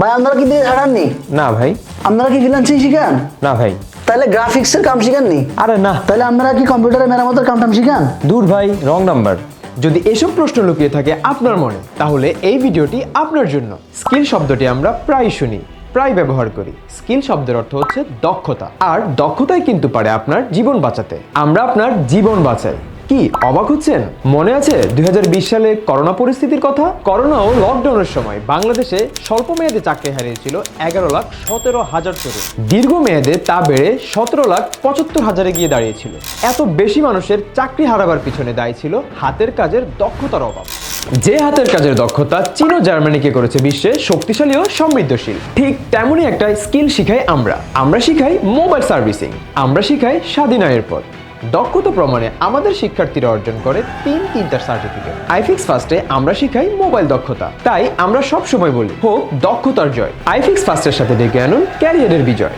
ভাই আপনারা কি দিয়ে ছাড়াননি না ভাই। আপনারা কি ফ্রিল্যান্সিং শিখান? না ভাই। তাহলে গ্রাফিক্সের কাম শিখাননি? আরে না। তাহলে আপনারা কি কম্পিউটারে মেরামতের কাম টাম শিখান? দূর ভাই রং নাম্বার যদি এসব প্রশ্ন লুকিয়ে থাকে আপনার মনে তাহলে এই ভিডিওটি আপনার জন্য। স্কিল শব্দটি আমরা প্রায় শুনি প্রায় ব্যবহার করি। স্কিল শব্দের অর্থ হচ্ছে দক্ষতা। আর দক্ষতাই কিন্তু পারে আপনার জীবন বাঁচাতে। আমরা আপনার জীবন বাঁচাই। কি অবাক হচ্ছেন? মনে আছে দুই হাজার বিশ সালে করোনা পরিস্থিতির কথা? করোনা ও লকডাউনের সময় বাংলাদেশে স্বল্প মেয়াদে চাকরি হারিয়েছিল এগারো লাখ সতেরো হাজার তরুণ। দীর্ঘ মেয়াদে তা বেড়ে সতেরো লাখ পঁচাত্তর হাজারে গিয়ে দাঁড়িয়েছিল। এত বেশি মানুষের চাকরি হারাবার পিছনে দায়ী ছিল হাতের কাজের দক্ষতার অভাব। যে হাতের কাজের দক্ষতা চীন ও জার্মানিকে করেছে বিশ্বে শক্তিশালী ও সমৃদ্ধশীল। ঠিক তেমনই একটা স্কিল শিখাই আমরা। আমরা শিখাই মোবাইল সার্ভিসিং। আমরা শিখাই স্বাধীন আয়ের পথ। দক্ষতা প্রমাণে আমাদের শিক্ষার্থীরা অর্জন করে তিন তিনটার সার্টিফিকেট আইফিক্স ফার্স্টে আমরা শিখাই মোবাইল দক্ষতা। তাই আমরা সব সময় বলি, হোক দক্ষতার জয়। আইফিক্স ফার্স্টের সাথে ডেকে আনুন ক্যারিয়ারের বিজয়।